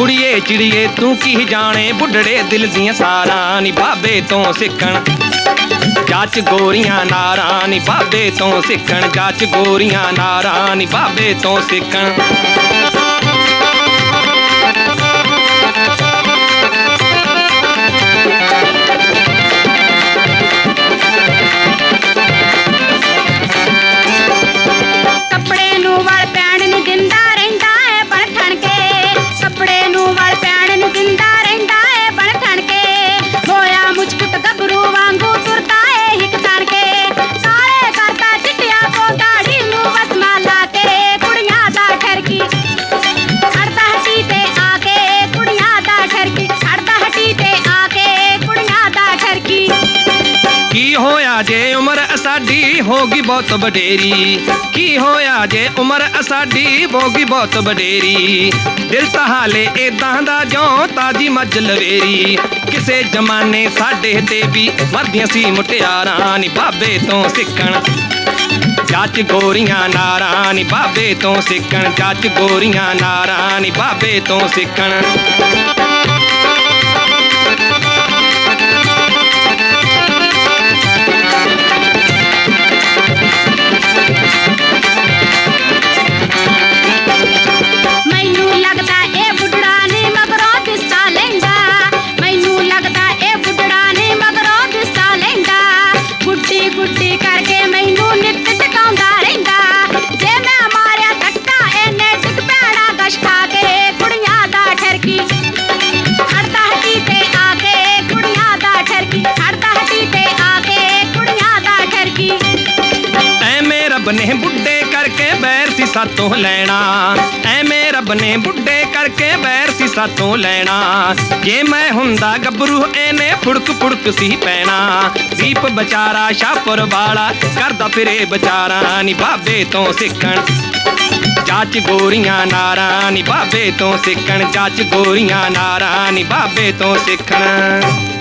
ਕੁੜੀਏ, ਚਿੜੀਏ, ਤੂੰ ਕੀ ਜਾਣੇ? ਬੁੱਢੜੇ ਦਿਲ ਦੀਆਂ ਸਾਰਾਂ ਨੀ ਬਾਬੇ ਤੋਂ ਸਿੱਖਣ। ਜਾਚ ਗੋਰੀਆਂ ਨਾਰਾਂ ਨੀ ਬਾਬੇ ਤੋਂ ਸਿੱਖਣ। ਜਾਚ ਗੋਰੀਆਂ ਨਾਰਾਂ ਨੀ ਬਾਬੇ ਤੋਂ ਸਿੱਖਣ। ਸਾਡੀ ਹੋ ਗਈ ਬਹੁਤ ਵਡੇਰੀ। ਕੀ ਹੋਇਆ ਜੇ ਉਮਰ ਸਾਡੀ ਗਈ ਬਹੁਤ ਵਡੇਰੀ? ਦਿਲ ਤਾਂ ਹਾਲੇ ਏਦਾਂ ਦਾ ਜਿਉਂ ਤਾਜੀ ਮੱਝ ਲਵੇਰੀ। ਕਿਸੇ ਜਮਾਨੇ ਸਾਡੇ ਤੇ ਵੀ ਮਰਦੀਆਂ ਸੀ ਮੁਟਿਆਰਾਂ। ਨੀ ਬਾਬੇ ਤੋਂ ਸਿੱਖਣ ਜਾਚ ਗੋਰੀਆਂ ਨਾਰਾਂ। ਨੀ ਬਾਬੇ ਤੋਂ ਸਿੱਖਣ ਜਾਚ ਗੋਰੀਆਂ ਨਾਰਾਂ। ਨੀ ਬਾਬੇ ਤੋਂ ਸਿੱਖਣ ਰੱਬ ਨੇ ਬੁੱਢੇ ਕਰਕੇ ਬੈਰ ਸੀ ਸਾਤੋਂ ਲੈਣਾ ਐਵੇਂ ਰੱਬ ਨੇ ਬੁੱਢੇ ਕਰਕੇ ਬੈਰ ਸੀ ਸਾਤੋਂ ਲੈਣਾ ਜੇ ਮੈਂ ਹੁੰਦਾ ਗੱਭਰੂ ਇਹਨੇ ਫੁੜਕ ਫੁੜਕ ਸੀ ਪੈਣਾ ਦੀਪ ਵਿਚਾਰਾ ਸ਼ਾਪਰ ਵਾਲਾ ਕਰਦਾ ਫਿਰੇ ਵਿਚਾਰਾ ਨੀ ਬਾਬੇ ਤੋਂ ਸਿੱਖਣ ਚਾਚ ਗੋਰੀਆਂ ਨਾਰਾਂ ਨੀ ਬਾਬੇ ਤੋਂ ਸਿੱਖਣ ਚਾਚ ਗੋਰੀਆਂ ਨਾਰਾਂ ਨੀ ਬਾਬੇ ਤੋਂ ਸਿੱਖਣ।